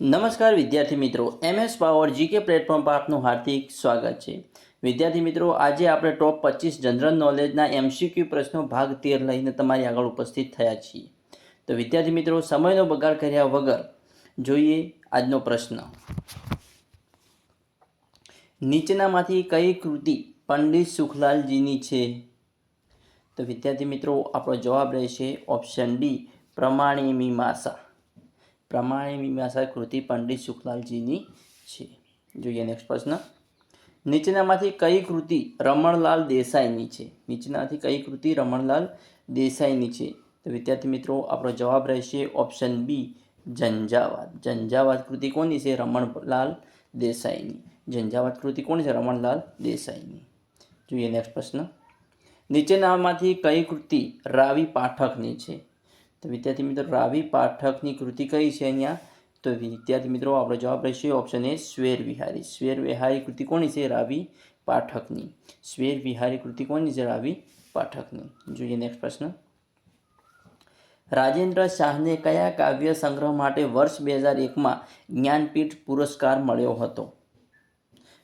નમસ્કાર વિદ્યાર્થી મિત્રો, એમએસ પાવર જીકે પ્લેટફોર્મ પર આપનું હાર્દિક સ્વાગત છે. વિદ્યાર્થી મિત્રો, આજે આપણે ટોપ પચીસ જનરલ નોલેજના એમસીક્યુ પ્રશ્નો ભાગ તેર લઈને તમારી આગળ ઉપસ્થિત થયા છીએ. તો વિદ્યાર્થી મિત્રો, સમયનો બગાડ કર્યા વગર જોઈએ આજનો પ્રશ્ન. નીચેનામાંથી કઈ કૃતિ પંડિત સુખલાલજીની છે? તો વિદ્યાર્થી મિત્રો, આપણો જવાબ રહેશે ઓપ્શન ડી પ્રમાણી મીમાંસા પ્રમાણે મીમાંસા કૃતિ પંડિત સુખલાલજીની છે. જોઈએ નેક્સ્ટ પ્રશ્ન. નીચેનામાંથી કઈ કૃતિ રમણલાલ દેસાઈની છે? નીચેનામાંથી કઈ કૃતિ રમણલાલ દેસાઈની છે? તો વિદ્યાર્થી મિત્રો, આપણો જવાબ રહેશે ઓપ્શન બી ઝંઝાવાત ઝંઝાવાત કૃતિ કોની છે? રમણલાલ દેસાઈની. ઝંઝાવાત કૃતિ કોની છે? રમણલાલ દેસાઈની. જોઈએ નેક્સ્ટ પ્રશ્ન. નીચેનામાંથી કઈ કૃતિ રાવી પાઠકની છે? તો વિદ્યાર્થી મિત્રો, રાવી પાઠકની કૃતિ કઈ છે અહીંયા? તો વિદ્યાર્થી મિત્રો, આપણો જવાબ રહેશે ઓપ્શન એ સ્વેર વિહારી. સ્વેર વિહારી કૃતિ કોની છે? રાવી પાઠકની. સ્વેર વિહારી કૃતિ કોની છે? રાવી પાઠકની. જોઈએ નેક્સ્ટ પ્રશ્ન. રાજેન્દ્ર શાહને કયા કાવ્ય સંગ્રહ માટે વર્ષ બે હજાર એકમાં જ્ઞાનપીઠ પુરસ્કાર મળ્યો હતો?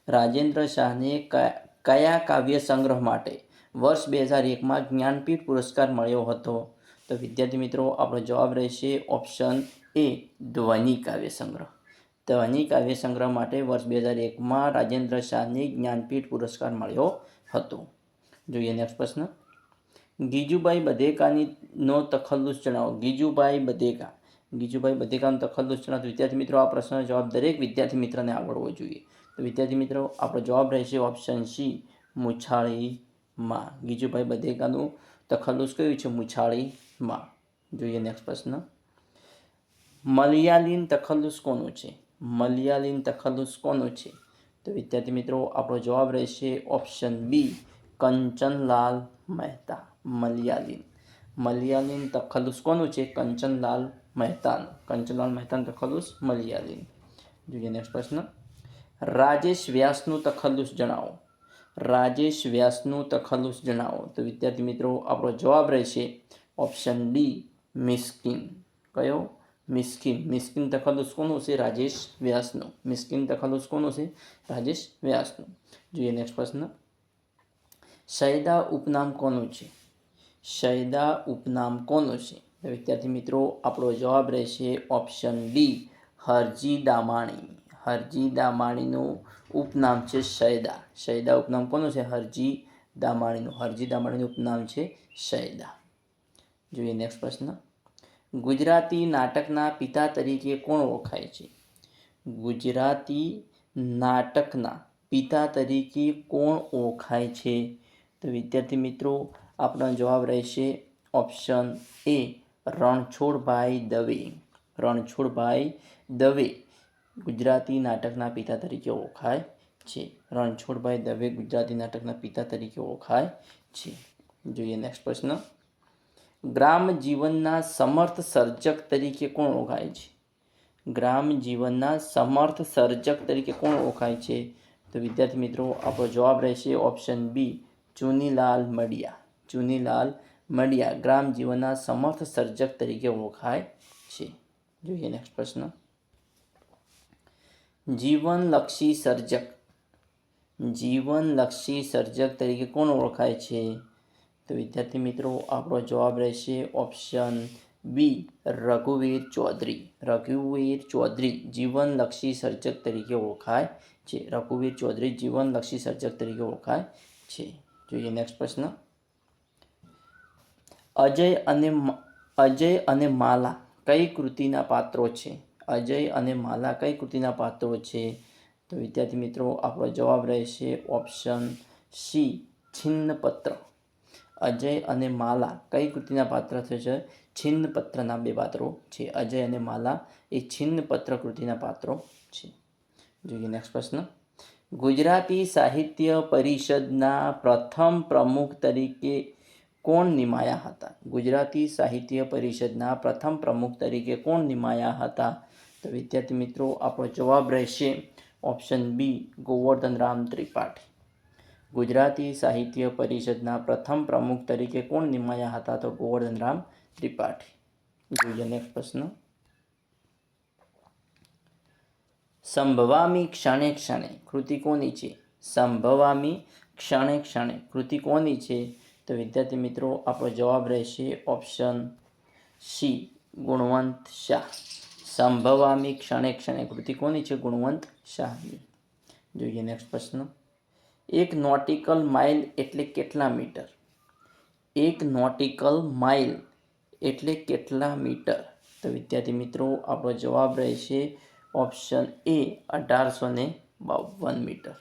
રાજેન્દ્ર શાહને કયા કયા કાવ્ય સંગ્રહ માટે વર્ષ બે હજાર એકમાં જ્ઞાનપીઠ પુરસ્કાર મળ્યો હતો? તો વિદ્યાર્થી મિત્રો, આપણો જવાબ રહેશે ઓપ્શન એ ધ્વનિ કાવ્ય સંગ્રહ. ધ્વનિ કાવ્ય સંગ્રહ માટે વર્ષ બે હજાર એકમાં રાજેન્દ્ર શાહને જ્ઞાનપીઠ પુરસ્કાર મળ્યો હતો. જોઈએ નેક્સ્ટ પ્રશ્ન. ગીજુભાઈ બધેકાની નો તખલ્લુસ જણાવો. ગીજુભાઈ બધેકા. ગીજુભાઈ બધેકાનો તખલ્લુસ જણાવો વિદ્યાર્થી મિત્રો, આ પ્રશ્નનો જવાબ દરેક વિદ્યાર્થી મિત્રને આવડવો જોઈએ. તો વિદ્યાર્થી મિત્રો, આપણો જવાબ રહેશે ઓપ્શન સી મુછાળીમાં. ગીજુભાઈ બધેકાનું તખલ્લુસ કયું છે? મુછાળીમાં જોઈએ નેક્સ્ટ પ્રશ્ન. મલયાલીન તખલ્લુસ કોનું છે? મલયાલીન તખલ્લુસ કોનું છે? તો વિદ્યાર્થી મિત્રો, આપણો જવાબ રહેશે ઓપ્શન બી કંચનલાલ મહેતા, મલયાલીન. મલયાલીન તખલ્લુસ કોનું છે? કંચનલાલ મહેતાનું. કંચનલાલ મહેતાનું તખલ્લુસ મલયાલીન. જોઈએ નેક્સ્ટ પ્રશ્ન. રાજેશ વ્યાસનું તખલ્લુસ જણાવો. રાજેશ વ્યાસનું તખલ્લુસ જણાવો. તો વિદ્યાર્થી મિત્રો, આપણો જવાબ રહેશે ઓપ્શન ડી મિસ્કિન કયો? મિસ્કિન મિસ્કિન તખલ્લુસ કોનું છે? રાજેશ વ્યાસનું. મિસ્કિન તખલ્લુસ કોનો છે? રાજેશ વ્યાસનું. જોઈએ નેક્સ્ટ પ્રશ્ન. શૈદા ઉપનામ કોનું છે? શૈદા ઉપનામ કોનું છે? વિદ્યાર્થી મિત્રો, આપણો જવાબ રહેશે ઓપ્શન ડી હરજી દામાણી. હરજી દામાણીનું ઉપનામ છે શૈદા. શૈદા ઉપનામ કોનું છે? હરજી દામાણીનું. હરજી દામાણીનું ઉપનામ છે શૈદા. જોઈએ નેક્સ્ટ પ્રશ્ન. ગુજરાતી નાટકના પિતા તરીકે કોણ ઓળખાય છે? ગુજરાતી નાટકના પિતા તરીકે કોણ ઓળખાય છે? તો વિદ્યાર્થી મિત્રો, આપણો જવાબ રહેશે ઓપ્શન એ રણછોડભાઈ દવે. રણછોડભાઈ દવે ગુજરાતી નાટકના પિતા તરીકે ઓળખાય છે. રણછોડભાઈ દવે ગુજરાતી નાટકના પિતા તરીકે ઓળખાય છે. જોઈએ નેક્સ્ટ પ્રશ્ન. ગ્રામ જીવનના સમર્થ સર્જક તરીકે કોણ ઓળખાય છે? ગ્રામ જીવનના સમર્થ સર્જક તરીકે કોણ ઓળખાય છે? તો વિદ્યાર્થી મિત્રો, આપણો જવાબ રહેશે ઓપ્શન બી ચુનીલાલ મડિયા. ચુનીલાલ મડિયા ગ્રામ જીવનના સમર્થ સર્જક તરીકે ઓળખાય છે. જોઈએ નેક્સ્ટ પ્રશ્ન. જીવનલક્ષી સર્જક. જીવનલક્ષી સર્જક તરીકે કોણ ઓળખાય છે? તો વિદ્યાર્થી મિત્રો, આપણો જવાબ રહેશે ઓપ્શન બી રઘુવીર ચૌધરી. રઘુવીર ચૌધરી જીવનલક્ષી સર્જક તરીકે ઓળખાય છે. રઘુવીર ચૌધરી જીવનલક્ષી સર્જક તરીકે ઓળખાય છે. જોઈએ નેક્સ્ટ પ્રશ્ન. અજય અને અજય અને માલા કઈ કૃતિના પાત્રો છે? અજય અને માલા કઈ કૃતિના પાત્રો છે? તો વિદ્યાર્થી મિત્રો, આપણો જવાબ રહેશે ઓપ્શન સી છિન્નપત્ર. અજય અને માલા કઈ કૃતિના પાત્ર થશે? છિન્નપત્રના બે પાત્રો છે. અજય અને માલા એ છિન્નપત્ર કૃતિના પાત્રો છે. જોઈએ નેક્સ્ટ પ્રશ્ન. ગુજરાતી સાહિત્ય પરિષદના પ્રથમ પ્રમુખ તરીકે કોણ નિમાયા હતા? ગુજરાતી સાહિત્ય પરિષદના પ્રથમ પ્રમુખ તરીકે કોણ નિમાયા હતા? તો વિદ્યાર્થી મિત્રો, આપણો જવાબ રહેશે ઓપ્શન બી ગોવર્ધન રામ ત્રિપાઠી. ગુજરાતી સાહિત્ય પરિષદના પ્રથમ પ્રમુખ તરીકે કોણ નિમાયા હતા તો ગોવર્ધન રામ ત્રિપાઠી? જોઈએ નેક્સ્ટ પ્રશ્ન. સંભવામી ક્ષણે ક્ષણે કૃતિ કોની છે? સંભવામી ક્ષણે ક્ષણે કૃતિ કોની છે? તો વિદ્યાર્થી મિત્રો, આપણો જવાબ રહેશે ઓપ્શન સી ગુણવંત શાહ. સંભવામી ક્ષણે ક્ષણે કૃતિ કોની છે? ગુણવંત શાહની. જોઈએ નેક્સ્ટ પ્રશ્ન. એક નોટિકલ માઇલ એટલે કેટલા મીટર? એક નોટિકલ માઇલ એટલે કેટલા મીટર? તો વિદ્યાર્થી મિત્રો, આપણો જવાબ રહેશે ઓપ્શન એ અઢારસો ને બાવન મીટર.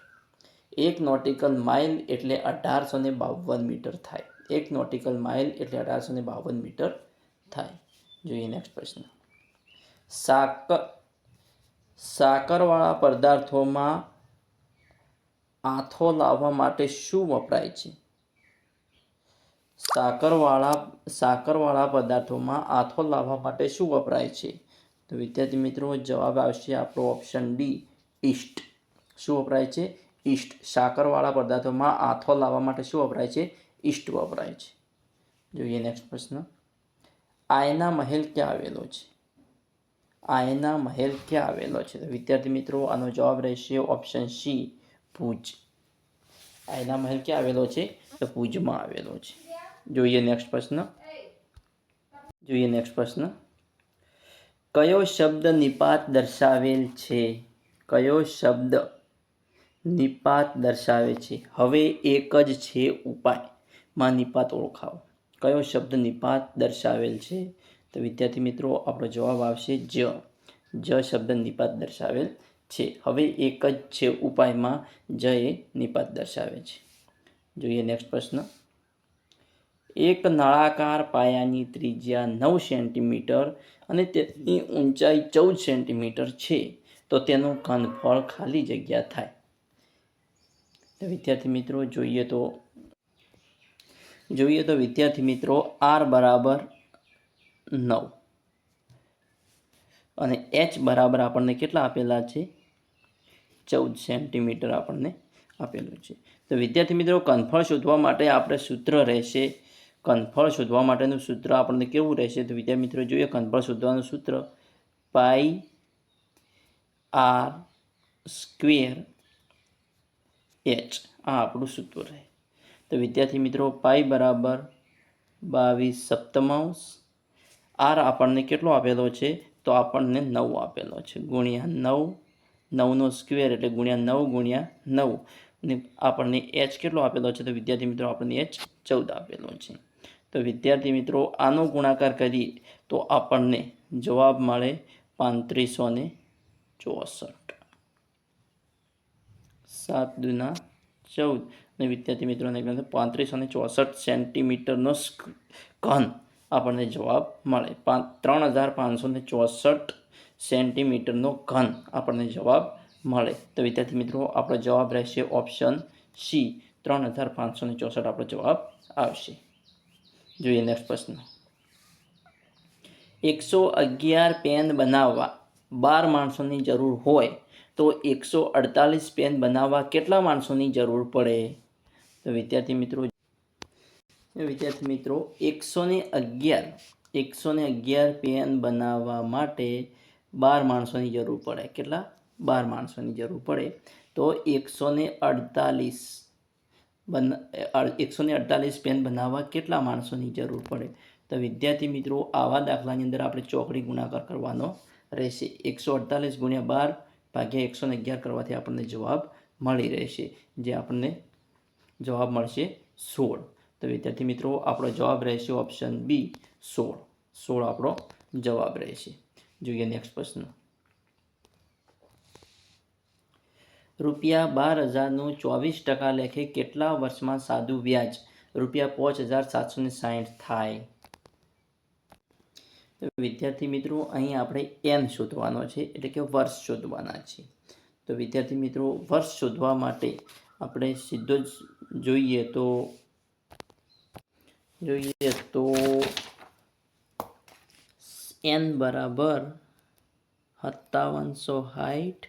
એક નોટિકલ માઇલ એટલે અઢારસો ને બાવન મીટર થાય. એક નોટિકલ માઇલ એટલે અઢારસો ને બાવન મીટર થાય. જોઈએ નેક્સ્ટ પ્રશ્ન. સાકર સાકરવાળા પદાર્થોમાં આથો લાવવા માટે શું વપરાય છે? સાકરવાળા સાકરવાળા પદાર્થોમાં આથો લાવવા માટે શું વપરાય છે? તો વિદ્યાર્થી મિત્રો, જવાબ આવશે આપણો ઓપ્શન ડી ઈસ્ટ શું વપરાય છે? ઈસ્ટ સાકરવાળા પદાર્થોમાં આથો લાવવા માટે શું વપરાય છે? ઈસ્ટ વપરાય છે. જોઈએ નેક્સ્ટ પ્રશ્ન. આયના મહેલ ક્યાં આવેલો છે? આયના મહેલ ક્યાં આવેલો છે? તો વિદ્યાર્થી મિત્રો, આનો જવાબ રહેશે ઓપ્શન સી ભુજ આયના મહેલ ક્યાં આવેલો છે? તો પૂજમાં આવેલો છે. જોઈએ નેક્સ્ટ પ્રશ્ન. જોઈએ નેક્સ્ટ પ્રશ્ન. કયો શબ્દ નિપાત દર્શાવેલ છે? કયો શબ્દ નિપાત દર્શાવે છે? હવે એક જ છે ઉપાયમાં નિપાત ઓળખાવો. કયો શબ્દ નિપાત દર્શાવેલ છે? તો વિદ્યાર્થી મિત્રો, આપણો જવાબ આવશે જ. જ શબ્દ નિપાત દર્શાવેલ છે. હવે એક જ છે ઉપાયમાં જ નિપાત દર્શાવે છે. જોઈએ નેક્સ્ટ પ્રશ્ન. એક નળાકાર પાયાની ત્રિજ્યા નવ સેન્ટીમીટર અને તેની ઊંચાઈ ચૌદ સેન્ટીમીટર છે, તો તેનું ઘનફળ ખાલી જગ્યા થાય. વિદ્યાર્થી મિત્રો, જોઈએ તો જોઈએ તો વિદ્યાર્થી મિત્રો, આર બરાબર નવ. અને એચ બરાબર આપણને કેટલા આપેલા છે? ચૌદ સેન્ટીમીટર આપણને આપેલું છે. તો વિદ્યાર્થી મિત્રો, કનફળ શોધવા માટે આપણે સૂત્ર રહેશે. કનફળ શોધવા માટેનું સૂત્ર આપણને કેવું રહેશે? તો વિદ્યાર્થી મિત્રો, જોઈએ કનફળ શોધવાનું સૂત્ર. Pi R square H. આ આપણું સૂત્ર રહે. તો વિદ્યાર્થી મિત્રો, પાઈ બરાબર બાવીસ સપ્તમાંશ આર આપણને કેટલો આપેલો છે? તો આપણને નવ આપેલો છે. ગુણ્યા નવ નવનો સ્ક્વેર એટલે ગુણ્યા નવ ગુણ્યા નવ. ને આપણને એચ કેટલો આપેલો છે? તો વિદ્યાર્થી મિત્રો, આપણને એચ ચૌદ આપેલો છે. તો વિદ્યાર્થી મિત્રો, આનો ગુણાકાર કરીએ તો આપણને જવાબ મળે પાંત્રીસો ને ચોસઠ. સાત દુના ચૌદ. અને વિદ્યાર્થી મિત્રોને પાંત્રીસો ને ચોસઠ સેન્ટીમીટરનો ઘન આપણને જવાબ મળે. ત્રણ હજાર પાંચસો ને ચોસઠ સેન્ટીમીટરનો ઘન આપણને જવાબ મળે. તો વિદ્યાર્થી મિત્રો, આપણો જવાબ રહેશે ઓપ્શન સી. ત્રણ હજાર પાંચસો ને ચોસઠ આપણો જવાબ આવશે. જોઈએ નેક્સ્ટ પ્રશ્ન. એકસો અગિયાર પેન બનાવવા બાર માણસોની જરૂર હોય તો એકસો અડતાલીસ પેન બનાવવા કેટલા માણસોની જરૂર પડે? તો વિદ્યાર્થી મિત્રો વિદ્યાર્થી મિત્રો, એકસો ને અગિયાર, એકસો ને અગિયાર પેન બનાવવા માટે બાર માણસોની જરૂર પડે. કેટલા? બાર માણસોની જરૂર પડે. તો એકસો ને અડતાલીસ બન એકસો ને અડતાલીસ પેન બનાવવા કેટલા માણસોની જરૂર પડે? તો વિદ્યાર્થી મિત્રો, આવા દાખલાની અંદર આપણે ચોકડી ગુણાકાર કરવાનો રહેશે. એકસો અડતાલીસ ગુણ્યા બાર ભાગ્યા એકસો ને અગિયાર કરવાથી આપણને જવાબ મળી રહેશે, જે આપણને જવાબ મળશે સોળ. તો વિદ્યાર્થી મિત્રો, આપણો જવાબ રહેશે ઓપ્શન બી સોળ. સોળ આપણો જવાબ રહેશે. જોઈએ નેક્સ્ટ પ્રશ્ન. રૂપિયા બાર હજારનું ચોવીસ ટકા લેખે કેટલા વર્ષમાં સાદું વ્યાજ? રૂપિયા પાંચ હજાર સાતસો ને સાહીઠ થાય. તો વિદ્યાર્થી મિત્રો, અહીં આપણે એન શોધવાનો છે, એટલે કે વર્ષ શોધવાના છે. તો વિદ્યાર્થી મિત્રો, વર્ષ શોધવા માટે આપણે સીધો જ જોઈએ તો જોઈએ તો એન બરાબર સત્તાવનસો સાઠ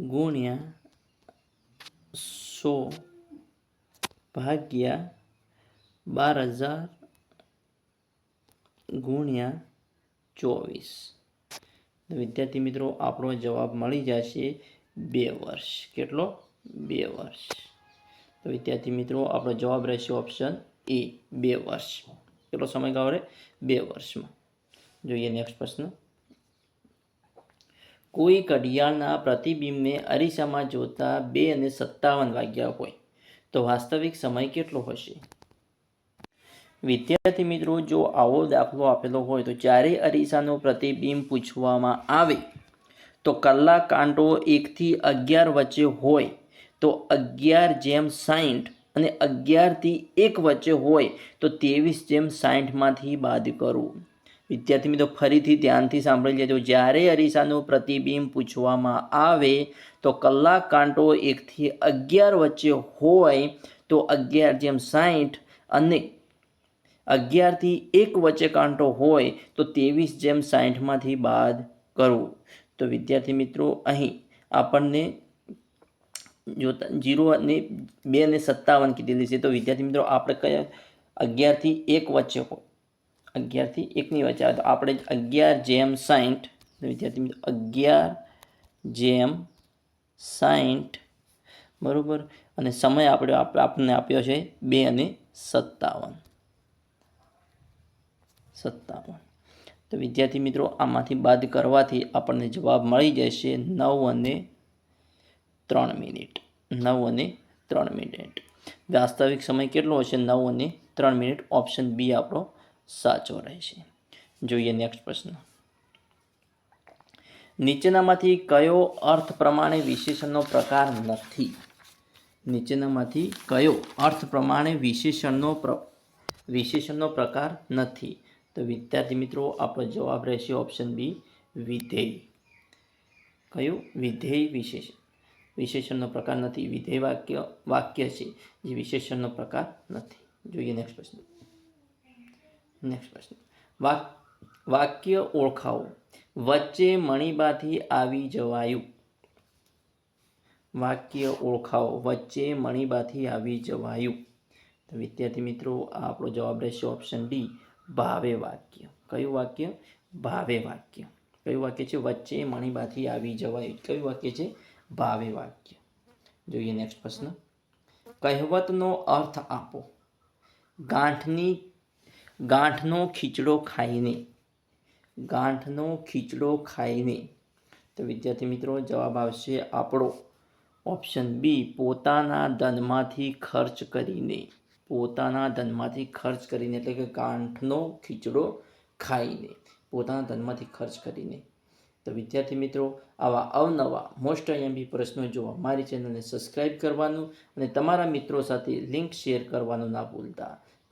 ગુણ્યા સો ભાગ્યા બાર હજાર ગુણ્યા ચોવીસ. વિદ્યાર્થી મિત્રો, આપણો જવાબ મળી જશે બે વર્ષ. કેટલો? બે વર્ષ. તો વિદ્યાર્થી મિત્રો, આપણો જવાબ રહેશે ઓપ્શન એ બે વર્ષ. કેટલો સમયગાળો રહે બે વર્ષમાં. જોઈએ નેક્સ્ટ પ્રશ્ન. કોઈ ઘડિયાળના પ્રતિબિંબને અરીસામાં જોતા બે અને સત્તાવન વાગ્યા હોય તો વાસ્તવિક સમય કેટલો હશે? વિદ્યાર્થી મિત્રો, જો આવો દાખલો આપેલો હોય તો જ્યારે અરીસાનું પ્રતિબિંબ પૂછવામાં આવે તો કલાક કાંટો એકથી અગિયાર વચ્ચે હોય તો અગિયાર જેમ સાઠ અને અગિયારથી એક વચ્ચે હોય તો ત્રેવીસ જેમ સાઠમાંથી બાદ કરવું વિદ્યાર્થી મિત્રો, ફરીથી ધ્યાનથી સાંભળી લેજો. જ્યારે અરીસાનું પ્રતિબિંબ પૂછવામાં આવે તો કલાક કાંટો એકથી અગિયાર વચ્ચે હોય તો અગિયાર જેમ સાઠ અને અગિયારથી એક વચ્ચે કાંટો હોય તો ત્રેવીસ જેમ સાઠમાંથી બાદ કરવું. તો વિદ્યાર્થી મિત્રો, અહીં આપણને જોતા જીરો અને બે અને સત્તાવન કીધેલી છે. તો વિદ્યાર્થી મિત્રો, આપણે કયા અગિયારથી એક વચ્ચે હોય અગિયારથી એકની વચ્ચે આવે. તો આપણે અગિયાર જેમ સાઠ વિદ્યાર્થી મિત્રો, અગિયાર જેમ સાઠ બરાબર? અને સમય આપણે આપ- આપણને આપ્યો છે બે અને સત્તાવન. સત્તાવન. તો વિદ્યાર્થી મિત્રો, આમાંથી બાદ કરવાથી આપણને જવાબ મળી જશે નવ અને ત્રણ મિનિટ. નવ અને ત્રણ મિનિટ. વાસ્તવિક સમય કેટલો હશે? નવ અને ત્રણ મિનિટ. ઓપ્શન બી આપણો સાચો રહેશે. જોઈએ નેક્સ્ટ પ્રશ્ન. નીચેનામાંથી કયો અર્થ પ્રમાણે વિશેષણનો પ્રકાર નથી? નીચેનામાંથી કયો અર્થ પ્રમાણે વિશેષણનો પ્ર, વિશેષણનો પ્રકાર નથી? તો વિદ્યાર્થી મિત્રો, આપણો જવાબ રહેશે ઓપ્શન બી વિધેય. કયું? વિધેય વિશેષણ વિશેષણનો પ્રકાર નથી. વિધેય વાક્ય વાક્ય છે જે વિશેષણનો પ્રકાર નથી. જોઈએ નેક્સ્ટ પ્રશ્ન. નેક્સ્ટ વાક, વાક્ય ઓળખાવો. વચ્ચે મણિબાથી આવી જવાયું. વાક્ય ઓળખાવો. વચ્ચે મણિબાથી આવી જવાયું. તો વિદ્યાર્થી મિત્રો, આ આપણો જવાબ રહેશે ઓપ્શન ડી ભાવે વાક્ય. કયું વાક્ય? ભાવે વાક્ય. કયું વાક્ય છે? વચ્ચે મણિબાથી આવી જવાયું. કયું વાક્ય છે? ભાવે વાક્ય. જોઈએ નેક્સ્ટ પ્રશ્ન. કહેવતનો અર્થ આપો. ગાંઠની ગાંઠનો ખીચડો ખાઈને, ગાંઠનો ખીચડો ખાઈને. તો વિદ્યાર્થી મિત્રો, જવાબ આવશે આપણો ઓપ્શન બી, પોતાના ધનમાંથી ખર્ચ કરીને. પોતાના ધનમાંથી ખર્ચ કરીને એટલે કે ગાંઠનો ખીચડો ખાઈને, પોતાના ધનમાંથી ખર્ચ કરીને. તો વિદ્યાર્થી મિત્રો, આવા અવનવા, મોસ્ટ આઈએમપી પ્રશ્નો જોવા મારી ચેનલને સબસ્ક્રાઇબ કરવાનું અને તમારા મિત્રો સાથે લિંક શેર કરવાનું ના ભૂલતા.